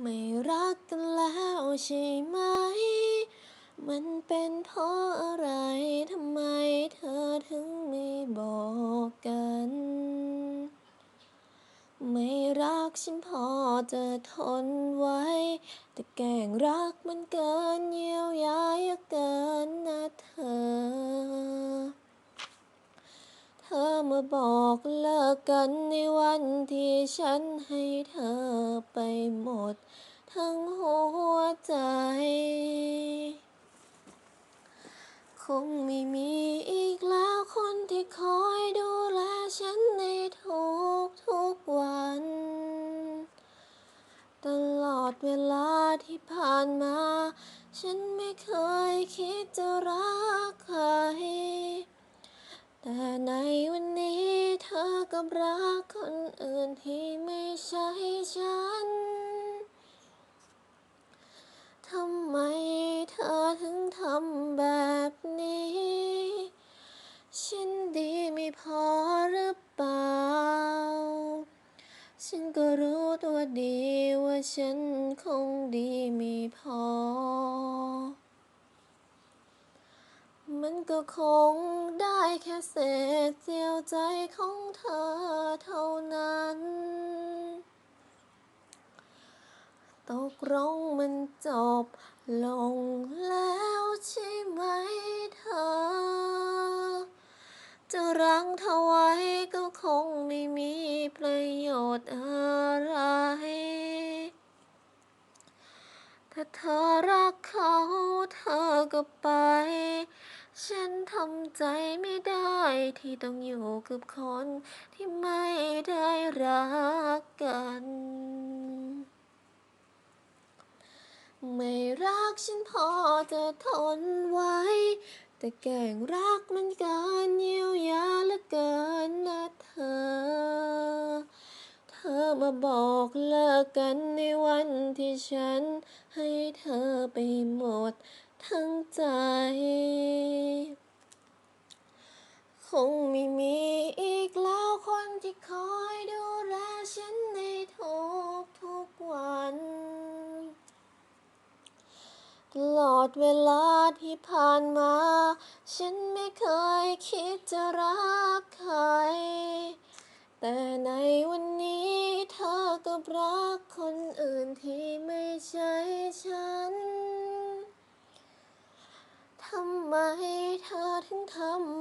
ไม่รักกันแล้วใช่ไหม มันเป็นเพราะอะไร ทำไมเธอถึงไม่บอกกัน ไม่รักฉันพอจะทนไว้ แต่แกล้งรักมันเกินเยียวยาเยอะเกินนะเธอ เธอมา บอกเลิกกันในวันที่ฉันให้เธอไปหมด ทั้งหัวใจ คงไม่มีอีกแล้วคนที่คอยดูแลฉันในทุกทุกวัน ตลอดเวลาที่ผ่านมา ฉันไม่เคยคิดจะรักใครแต่ในวันนี้ กับรักคนอื่นที่ไม่ใช่ฉัน ทำไมเธอถึงทำแบบนี้ ฉันดีไม่พอหรือเปล่า ฉันก็รู้ตัวดีว่าฉันคงดีไม่พอ มัน ก็คงได้แค่เศษเสี้ยวใจของเธอเท่านั้น ตกลงมันจบลงแล้วใช่ไหมเธอ จะรังเธอไว้ก็คงไม่มีประโยชน์อะไรถ้าเธอรักเขาเธอก็ไป ฉันทำใจไม่ได้ที่ต้องอยู่กับคนที่ไม่ได้รักกัน ไม่รักฉันพอจะทนไว้ แต่แกล้งรักมันเกินเยียวยาเหลือเกินนะเธอ เธอมาบอกเลิกกันในวันที่ฉันให้เธอไปหมด ทั้งใจ คงไม่มีอีกแล้วคนที่คอยดูแลฉันในทุกทุกวัน ตลอดเวลาที่ผ่านมา ฉันไม่เคยคิดจะรักใคร แต่ในวันนี้เธอกับรักคนอื่นที่ไม่ใช่ฉัน thơm